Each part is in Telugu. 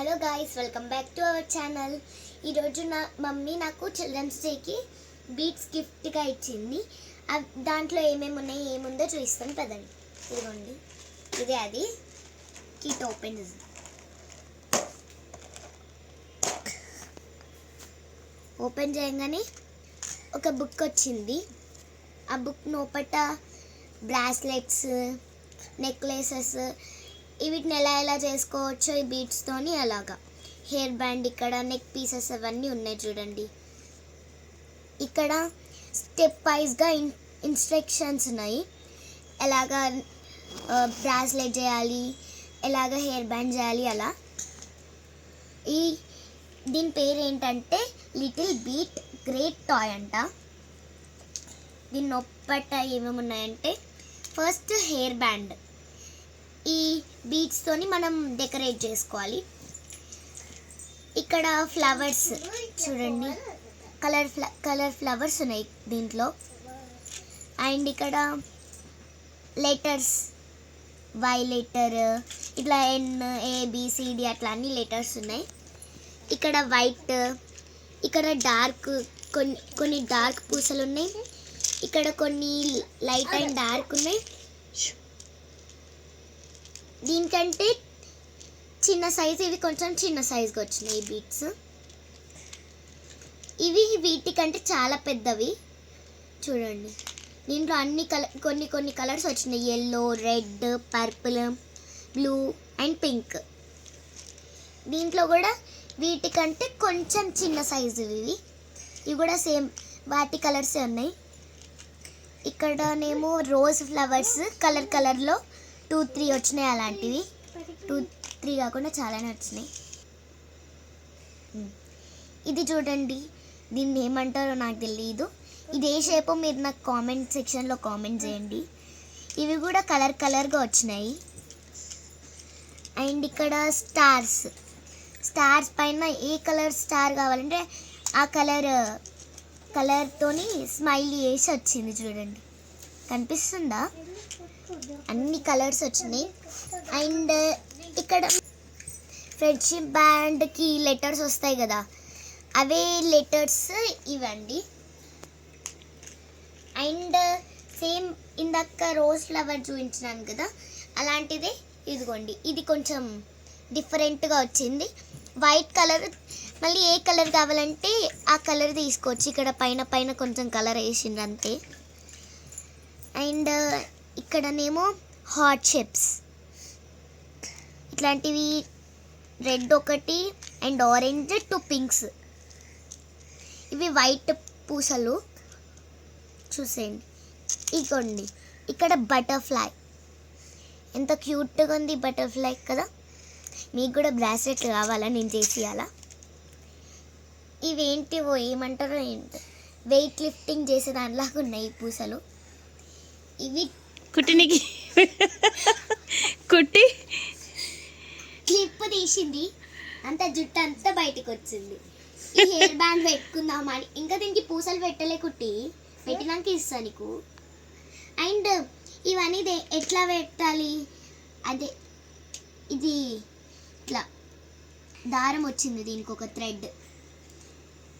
Hello guys welcome back to our channel ఈరోజు నా మమ్మీ నాకు చిల్డ్రన్స్ డేకి బీట్స్ గిఫ్ట్గా ఇచ్చింది. దాంట్లో ఏమేమి ఉన్నాయి ఏముందో చూపిస్తాను పదండి. ఇదిగోండి. ఇదే అది. కిట్ ఓపెన్ ఓపెన్ చేయగానే ఒక బుక్ వచ్చింది. ఆ బుక్ నోపట బ్రాస్లెట్స్ నెక్లెసెస్ వీటిని ఎలా ఎలా చేసుకోవచ్చు ఈ బీట్స్తోని అలాగా. హెయిర్ బ్యాండ్ ఇక్కడ నెక్ పీసెస్ అవన్నీ ఉన్నాయి చూడండి. ఇక్కడ స్టెప్ వైజ్గా ఇన్ ఇన్స్ట్రక్షన్స్ ఉన్నాయి. ఎలాగా బ్రాస్లెట్ చేయాలి ఎలాగ హెయిర్ బ్యాండ్ చేయాలి అలా. ఈ దీని పేరు ఏంటంటే లిటిల్ బీట్ గ్రేట్ టాయ్ అంట. దీని నొప్పట ఏమేమి ఉన్నాయంటే ఫస్ట్ హెయిర్ బ్యాండ్ ఈ బీడ్స్తోని మనం డెకరేట్ చేసుకోవాలి. ఇక్కడ ఫ్లవర్స్ చూడండి. కలర్ ఫ్ల కలర్ ఫ్లవర్స్ ఉన్నాయి దీంట్లో. అండ్ ఇక్కడ లెటర్స్ వై లెటర్ ఇట్లా ఎన్ ఏబిసిడి అట్లా అన్ని లెటర్స్ ఉన్నాయి. ఇక్కడ వైట్ ఇక్కడ డార్క్ కొన్ని కొన్ని డార్క్ పూసలు ఉన్నాయి. ఇక్కడ కొన్ని లైట్ అండ్ డార్క్ ఉన్నాయి. దీనికంటే చిన్న సైజు ఇవి కొంచెం చిన్న సైజుగా వచ్చినాయి బీట్స్ ఇవి వీటికంటే చాలా పెద్దవి. చూడండి. దీంట్లో అన్ని కలర్ కొన్ని కొన్ని కలర్స్ వచ్చినాయి. Yellow red purple blue and pink దీంట్లో కూడా వీటికంటే కొంచెం చిన్న సైజు ఇవి. ఇవి కూడా సేమ్ వాటి కలర్సే ఉన్నాయి. ఇక్కడనేమో రోజ్ ఫ్లవర్స్ కలర్ కలర్లో టూ త్రీ వచ్చినాయి అలాంటివి. టూ త్రీ కాకుండా చాలానే వచ్చినాయి. ఇది చూడండి. దీన్ని ఏమంటారో నాకు తెలియదు ఇది ఏ షేపో మీరు నాకు కామెంట్ సెక్షన్లో కామెంట్ చేయండి. ఇవి కూడా కలర్ కలర్గా వచ్చినాయి. అండ్ ఇక్కడ స్టార్స్ స్టార్స్ పైన ఏ కలర్ స్టార్ కావాలంటే ఆ కలర్ కలర్తోని స్మైల్ వేసి వచ్చింది చూడండి. కనిపిస్తుందా? అన్ని కలర్స్ వచ్చినాయి. అండ్ ఇక్కడ ఫ్రెండ్షిప్ బ్యాండ్కి లెటర్స్ వస్తాయి కదా అవే లెటర్స్ ఇవ్వండి. అండ్ సేమ్ ఇందాక రోజ్ ఫ్లవర్ చూపించినాను కదా అలాంటిదే ఇదిగోండి. ఇది కొంచెం డిఫరెంట్గా వచ్చింది. వైట్ కలర్ మళ్ళీ ఏ కలర్ కావాలంటే ఆ కలర్ తీసుకోవచ్చు. ఇక్కడ పైన పైన కొంచెం కలర్ వేసిండ్రు అంతే. అండ్ ఇక్కడనేమో హాట్ షేప్స్. ఇట్లాంటివి రెడ్ ఒకటి అండ్ ఆరెంజ్ టూ పింక్స్. ఇవి వైట్ పూసలు. చూసేయండి. ఇగోండి. ఇక్కడ బటర్ఫ్లై. ఎంత క్యూట్గా ఉంది బటర్ఫ్లై కదా. మీకు కూడా బ్రాస్లెట్ కావాలా? నేను చేసి ఇవేంటివో ఏమంటారో ఏంటో. వెయిట్ లిఫ్టింగ్ చేసే దానిలాగా ఉన్నాయి పూసలు. ఇవి కుట్టినికి కుట్టి క్లిప్ తీసింది. అంత జుట్టు అంతా బయటకు వచ్చింది. ఈ హెయిర్ బ్యాండ్ పెట్టుకుందామని ఇంకా దీనికి పూసలు పెట్టలే కుట్టి. పెట్టినాక ఇస్తా నీకు. అండ్ ఇవన్నీ ఎట్లా పెట్టాలి? అదే ఇది ఇట్లా దారం వచ్చింది దీనికి ఒక థ్రెడ్.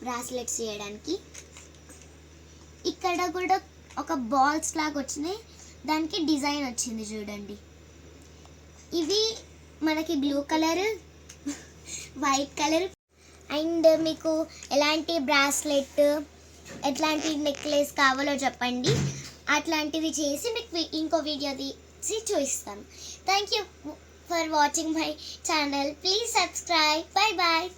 బ్రాస్లెట్స్ చేయడానికి. ఇక్కడ కూడా ఒక బాల్స్ లాగా వచ్చినాయి. దానికి డిజైన్ వచ్చింది చూడండి. ఇవి మనకి blue colour white colour and మీకు ఎలాంటి బ్రాస్లెట్ ఎట్లాంటి నెక్లెస్ కావాలో చెప్పండి. అట్లాంటివి చేసి మీకు ఇంకో వీడియో తీసి చూపిస్తాను. Thank you for watching my channel please subscribe bye bye